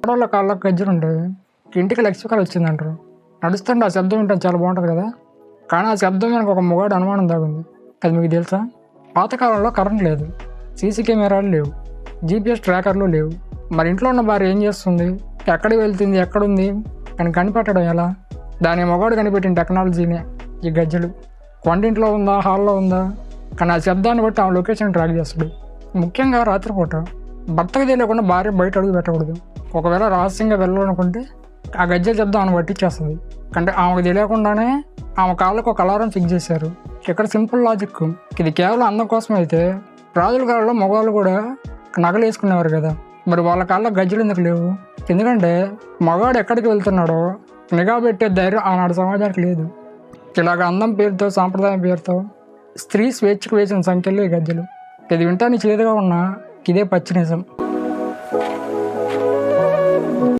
ఆడవాళ్ళ కాళ్ళకు గజ్జలు ఉండేవి ఇంటికి లక్ష్మీకాలు వచ్చిందంటారు. నడుస్తుంటే ఆ శబ్దం వింటే చాలా బాగుంటుంది కదా. కానీ ఆ శబ్దం వెనక ఒక మొగాడు అనుమానం దాగుంది. అది మీకు తెలుసా? పాతకాలంలో కరెంట్ లేదు. సీసీ కెమెరాలు లేవు. జీపీఎస్ ట్రాకర్లు లేవు. మరి ఇంట్లో ఉన్న భార్య ఏం చేస్తుంది? ఎక్కడికి వెళ్తుంది? ఎక్కడుంది? అని కనిపెట్టడం ఎలా? దాని మొగాడు కనిపెట్టిన టెక్నాలజీనే ఈ గజ్జలు. వంటింట్లో ఉందా? హాల్లో ఉందా? కానీ ఆ శబ్దాన్ని బట్టి ఆ లొకేషన్ ట్రాక్ చేస్తాడు. ముఖ్యంగా రాత్రిపూట. భర్తకు తెలియకుండా భార్య బయట అడుగు పెట్టకూడదు. ఒకవేళ రహస్యంగా వెళ్ళాలనుకుంటే ఆ గజ్జల శబ్దం ఆమె పట్టించేస్తుంది. అంటే ఆమెకు తెలియకుండానే ఆమె కాళ్ళకు ఒక అలారం ఫిక్స్ చేశారు. ఇక్కడ సింపుల్ లాజిక్. ఇది కేవలం అందం కోసం అయితే రాజుల కాలంలో మగవాళ్ళు కూడా నగలు వేసుకునేవారు కదా. మరి వాళ్ళ కాళ్ళ గజ్జలు ఎందుకు లేవు? ఎందుకంటే మగవాడు ఎక్కడికి వెళ్తున్నాడో నిఘా పెట్టే ధైర్యం ఆనాడు సమాజానికి లేదు. ఇలాగ అందం పేరుతో సాంప్రదాయం పేరుతో స్త్రీ స్వేచ్ఛకు వేసిన సంఖ్యలో ఈ గజ్జలు. ఇది వింటానికి చేదుగా ఉన్నా ఇదే పచ్చి నిజం